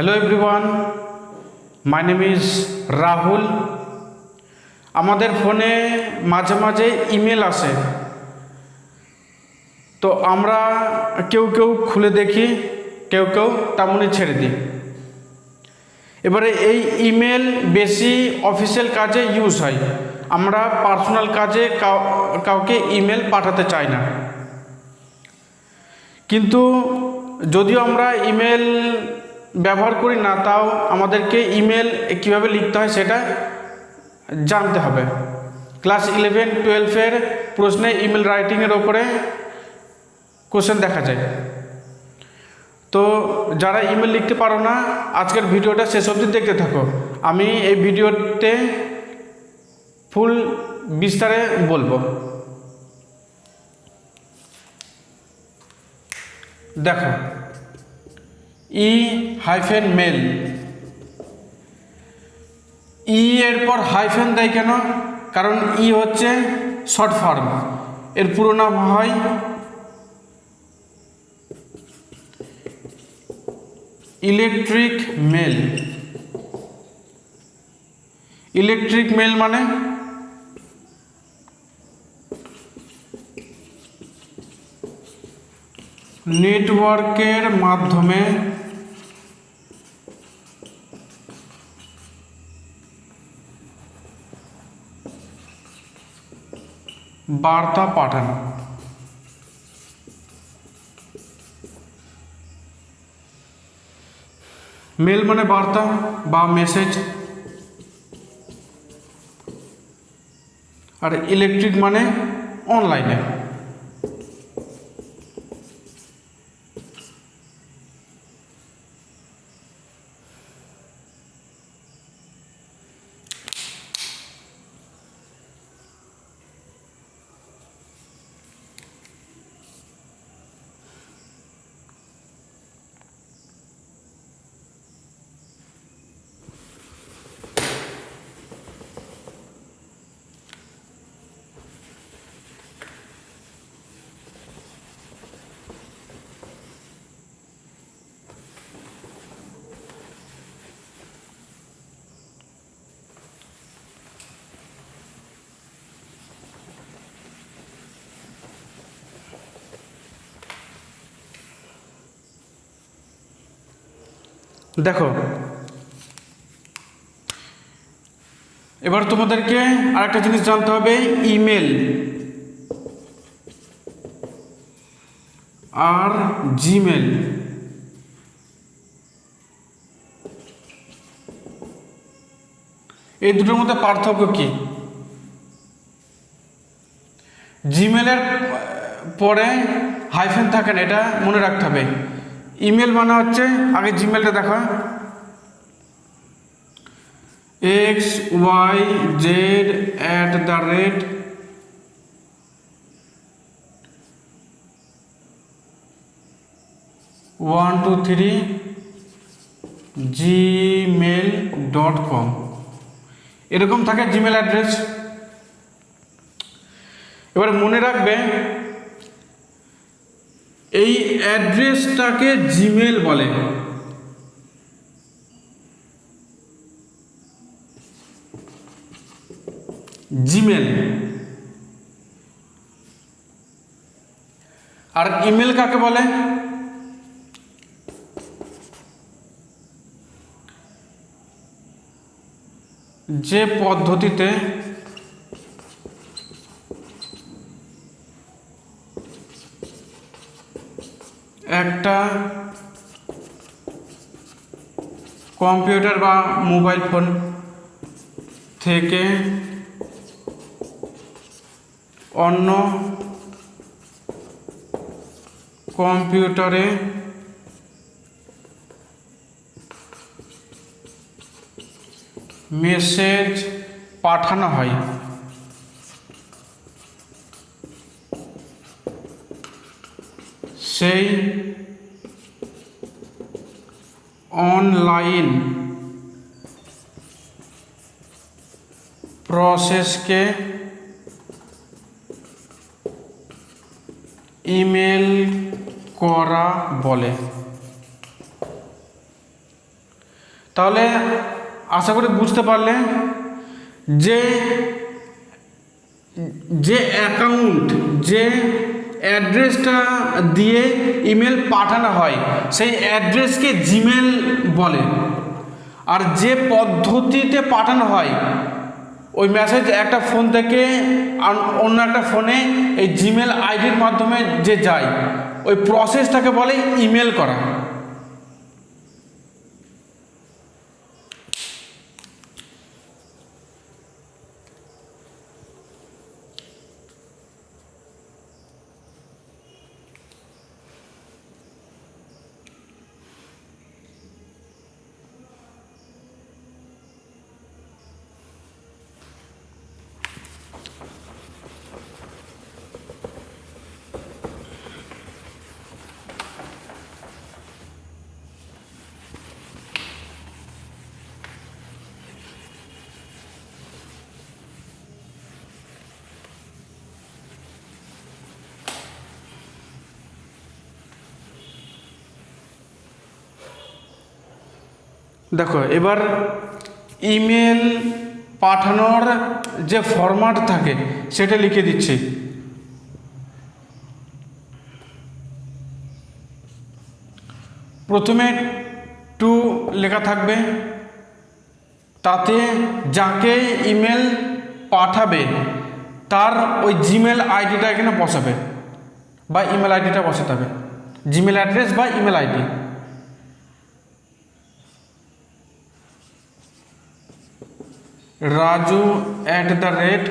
Hello everyone, my name is Rahul আমাদের ফোনে মাঝে মাঝে ইমেল আসে তো আমরা কেউ কেউ খুলে দেখি কেউ কেউ তেমনই ছেড়ে দিই এবারে এই ইমেল বেশি অফিসিয়াল কাজে ইউজ হয় আমরা পার্সোনাল কাজে কাউকে ইমেল পাঠাতে চাই না কিন্তু যদিও আমরা ইমেল ব্যবহার করি না তাও আমাদেরকে ইমেল কিভাবে লিখতে হয় সেটা জানতে হবে ক্লাস ইলেভেন টুয়েলভের প্রশ্নে ইমেল রাইটিংয়ের ওপরে কোশ্চেন দেখা যায় তো যারা ইমেল লিখতে পারো না আজকের ভিডিওটা শেষ অবধি দেখতে থাকো আমি এই ভিডিওতে ফুল বিস্তারে বলবো দেখো ই হাইফেন মেল ই এরপর হাইফেন দেয় কেন কারণ ই হচ্ছে শর্ট ফর্ম এর পুরো নাম হয় ইলেকট্রিক মেল ইলেকট্রিক মেল মানে নেটওয়ার্কের মাধ্যমে বার্তা পাঠানো মেল মানে বার্তা বা মেসেজ আর ইলেকট্রিক মানে অনলাইনে দেখো এবার তোমাদেরকে আরেকটা জিনিস জানতে হবে ইমেল আর জিমেল এই দুটোর মধ্যে পার্থক্য কি জিমেলের পরে হাইফেন থাকেন এটা মনে রাখতে হবে ইমেল মানে হচ্ছে আগে জিমেলটা দেখো X Y Z at the rate one two three Gmail dot com এরকম থাকে জিমেল অ্যাড্রেস এবার মনে রাখবে এই অ্যাড্রেসটাকে জিমেল বলে জিমেল আর ইমেল কাকে বলে যে পদ্ধতিতে একটা কম্পিউটার বা মোবাইল ফোন থেকে অন্য কম্পিউটারে মেসেজ পাঠানো হয় সেই অনলাইন প্রসেসকে ইমেল করা বলে তাহলে আশা করি বুঝতে পারলে যে যে অ্যাকাউন্ট যে অ্যাড্রেসটা দিয়ে ইমেল পাঠানো হয় সেই অ্যাড্রেসকে জিমেল বলে আর যে পদ্ধতিতে পাঠানো হয় ওই মেসেজ একটা ফোন থেকে অন্য একটা ফোনে এই জিমেল আইডির মাধ্যমে যে যায় ওই প্রসেসটাকে বলে ইমেল করা দেখো এবার ইমেল পাঠানোর যে ফরম্যাট থাকে সেটা লিখে দিচ্ছি প্রথমে টু লেখা থাকবে তাতে যাকে ইমেল পাঠাবে তার ওই জিমেল আইডিটা এখানে বসাবে বা ইমেল আইডিটা বসাতে হবে জিমেল অ্যাড্রেস বা email ID Raju at the rate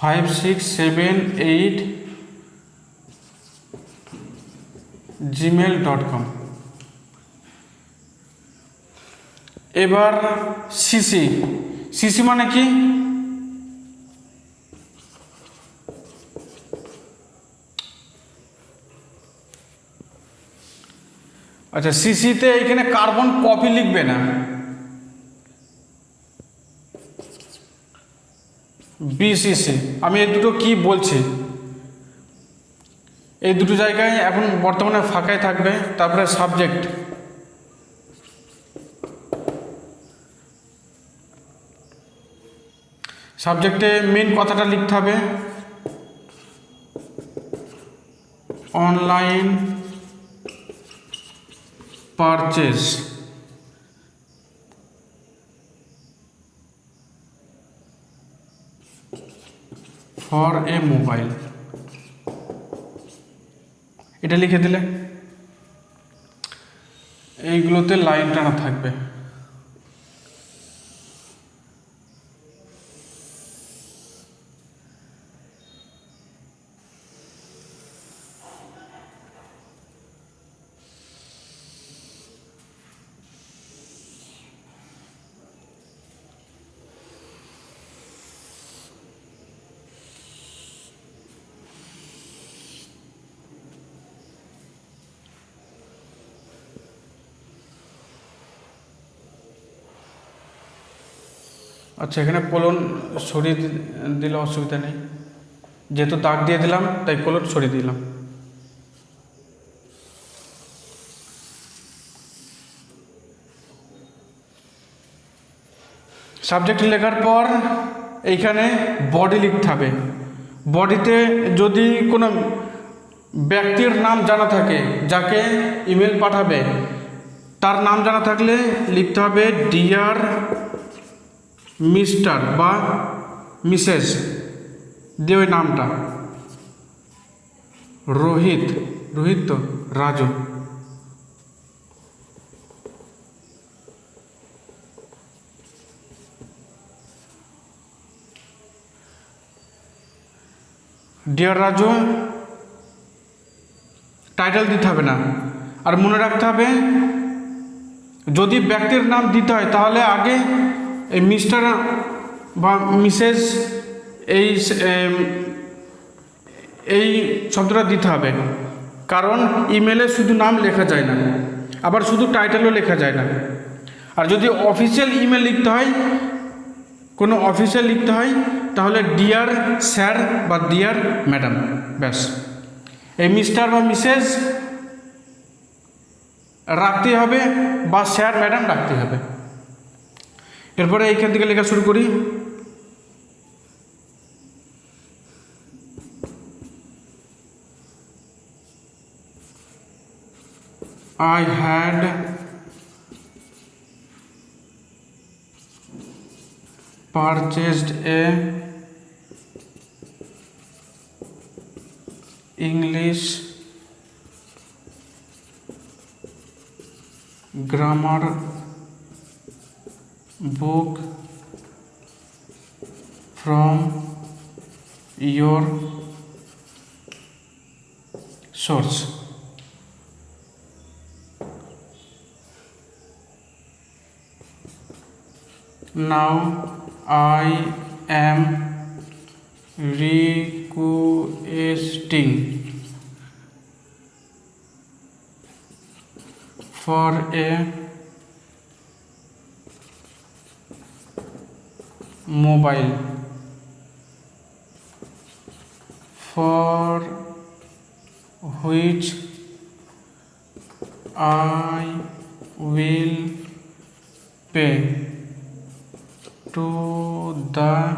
five six seven eight Gmail dot com এবার সিসি সিসি মানে কি আচ্ছা সিসিতে এখানে কার্বন কপি লিখবে না বিসিসি আমি এই দুটো কি বলছি এই দুটো জায়গায় এখন বর্তমানে ফাঁকাই থাকবে তারপরে সাবজেক্ট সাবজেক্টে মেন কথাটা লিখতে হবে online purchase for a mobile এটা লিখে দিলে এইগুলোতে লাইন টানা থাকবে আচ্ছা এখানে কলন সরিয়ে দিলে অসুবিধা নেই যেহেতু দাগ দিয়ে দিলাম তাই কলন সরিয়ে দিলাম সাবজেক্ট লেখার পর এইখানে বডি লিখতে হবে বডিতে যদি কোনো ব্যক্তির নাম জানা থাকে যাকে ইমেল পাঠাবে তার নাম জানা থাকলে লিখতে হবে ডিয়ার মিস্টার বা মিসেস দে ওই নামটা রোহিত রোহিত তো রাজু ডিয়ার রাজু টাইটেল দিতে হবে না আর মনে রাখতে হবে যদি ব্যক্তির নাম দিতে হয় তাহলে আগে এই মিস্টার বা মিসেস এই এই শব্দটা দিতে হবে কারণ ইমেলে শুধু নাম লেখা যায় না আবার শুধু টাইটেলও লেখা যায় না আর যদি অফিসিয়াল ইমেল লিখতে হয় কোনো অফিসিয়াল লিখতে হয় তাহলে ডিয়ার স্যার বা ডিয়ার ম্যাডাম ব্যাস এই মিস্টার বা মিসেস রাখতে হবে বা স্যার ম্যাডাম রাখতে হবে এরপরে এইখান থেকে লেখা শুরু করি I had purchased a English grammar book from your source now i am requesting for a mobile. For which I will pay to the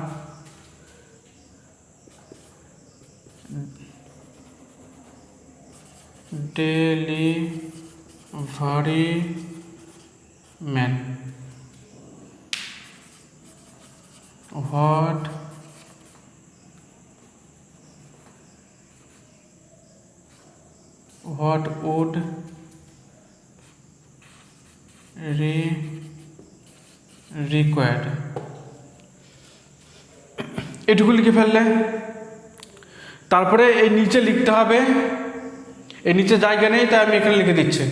delivery man. এটুকু লিখে ফেললে তারপরে এই নিচে লিখতে হবে এই নিচে জায়গা নেই তাই আমি এখানে লিখে দিচ্ছি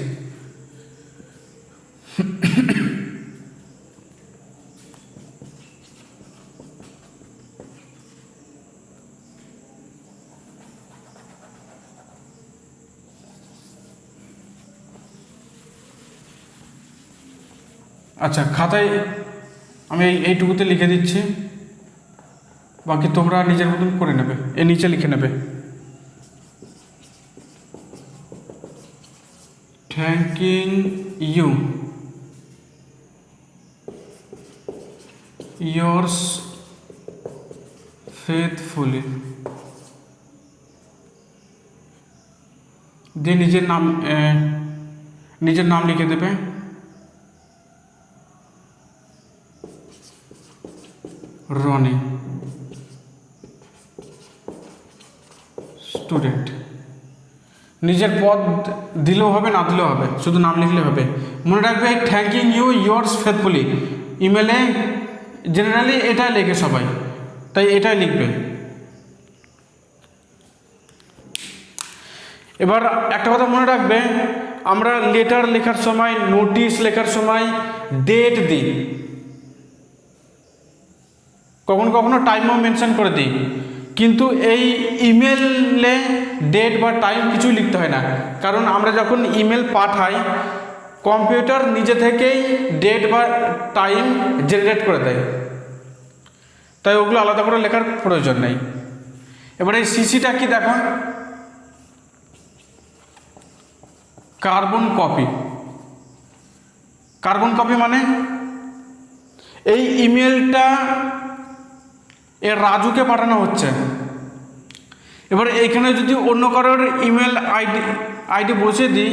আচ্ছা খাতায় আমি এইটুকুতে লিখে দিচ্ছি বাকি তোমরা নিজের মতন করে নেবে এ নিচে লিখে নেবে থ্যাংকিং ইউ yours faithfully দিয়ে নিজের নাম নিজের নাম লিখে দেবে রনি নিজের পদ দিলেও হবে না দিলেও হবে শুধু নাম লিখলে হবে মনে রাখবে থ্যাংকিং ইউ ইয়ার্স ফেথফুলি ইমেলে জেনারেলি এটাই লেখে সবাই তাই এটাই লিখবে এবার একটা কথা মনে রাখবে আমরা লেটার লেখার সময় নোটিশ লেখার সময় ডেট দিই কখনো কখনো টাইমও মেনশন করে দিই কিন্তু এই ইমেলে ডেট বা টাইম কিছুই লিখতে হয় না কারণ আমরা যখন ইমেল পাঠাই কম্পিউটার নিজে থেকেই ডেট বা টাইম জেনারেট করে দেয় তাই ওগুলো আলাদা করে লেখার প্রয়োজন নেই এবার এই সিসিটা কি দেখা কার্বন কপি কার্বন কপি মানে এই ইমেলটা এর রাজুকে পাঠানো হচ্ছে এবার এখানে যদি অন্য কারোর ইমেল আইডি আইডি বসিয়ে দিই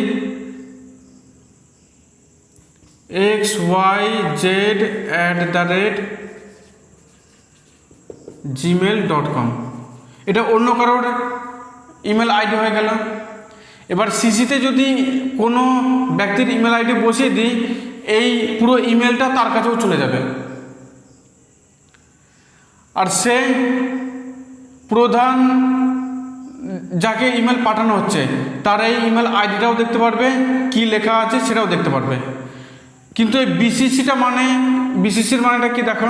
X Y Z at the rate Gmail dot com এটা অন্য কারোর ইমেল আইডি হয়ে গেল এবার সিসিতে যদি কোনো ব্যক্তির ইমেল আইডি বসিয়ে দিই এই পুরো ইমেলটা তার কাছেও চলে যাবে আর সে প্রধান যাকে ইমেল পাঠানো হচ্ছে তার এই ইমেল আইডিটাও দেখতে পারবে কি লেখা আছে সেটাও দেখতে পারবে কিন্তু এই বিসিসিটা মানে বিসিসির মানেটা কি দেখো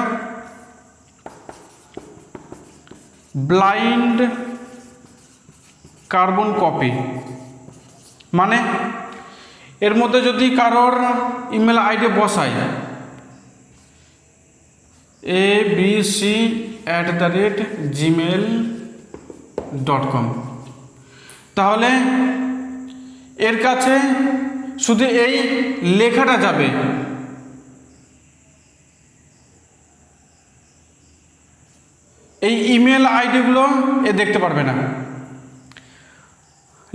ব্লাইন্ড কার্বন কপি মানে এর মধ্যে যদি কারোর ইমেল আইডি বসাই A B C at the rate Gmail dot com তাহলে এর কাছে শুধু এই লেখাটা যাবে এই ইমেল আইডিগুলো এ দেখতে পারবে না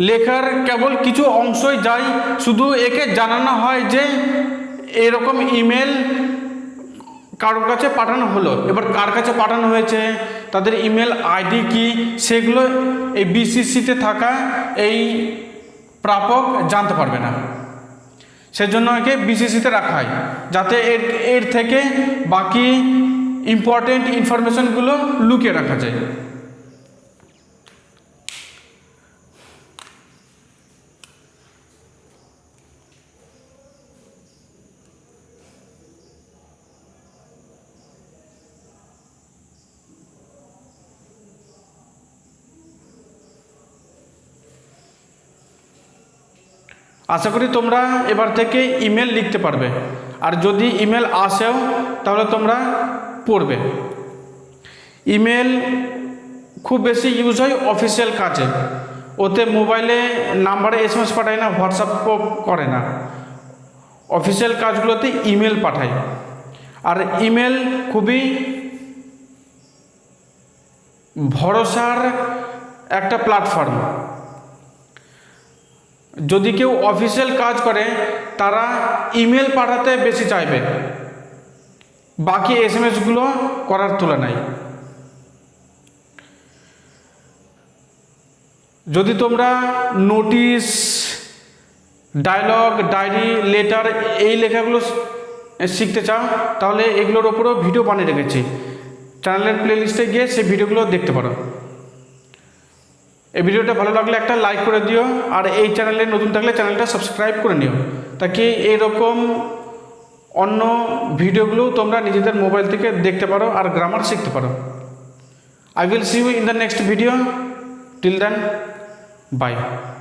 লেখার কেবল কিছু অংশই যায় শুধু একে জানানো হয় যে এরকম ইমেল কারোর কাছে পাঠানো হলো এবার কার কাছে পাঠানো হয়েছে তাদের ইমেল আইডি কি সেগুলো এই বিসিসিতে থাকা এই প্রাপক জানতে পারবে না সেজন্য একে বিসিসিতে রাখা হয় যাতে এর এর থেকে বাকি ইম্পর্টেন্ট ইনফরমেশনগুলো লুকিয়ে রাখা যায় আশা করি তোমরা এবার থেকে ইমেল লিখতে পারবে আর যদি ইমেল আসেও তাহলে তোমরা পড়বে ইমেল খুব বেশি ইউজ হয় অফিসিয়াল কাজে ওতে মোবাইলে নাম্বারে এস এম এস পাঠায় না হোয়াটসঅ্যাপ করে না অফিসিয়াল কাজগুলোতে ইমেল পাঠায় আর ইমেল খুবই ভরসার একটা প্ল্যাটফর্ম যদি কেউ অফিসিয়াল কাজ করে তারা ইমেল পাঠাতে বেশি চাইবে বাকি এস এম এসগুলো করার তুলনায় যদি তোমরা নোটিশ ডায়লগ ডায়েরি লেটার এই লেখাগুলো শিখতে চাও তাহলে এগুলোর ওপরেও ভিডিও বানিয়ে রেখেছি চ্যানেলের প্লেলিস্টে গিয়ে সেই ভিডিওগুলো দেখতে পারো এই ভিডিওটা ভালো লাগলে একটা লাইক করে দিও আর এই চ্যানেলে নতুন থাকলে চ্যানেলটা সাবস্ক্রাইব করে নিও তাকে এইরকম অন্য ভিডিওগুলো তোমরা নিজেদের মোবাইল থেকে দেখতে পারো আর গ্রামার শিখতে পারো I will see you in the next video till then bye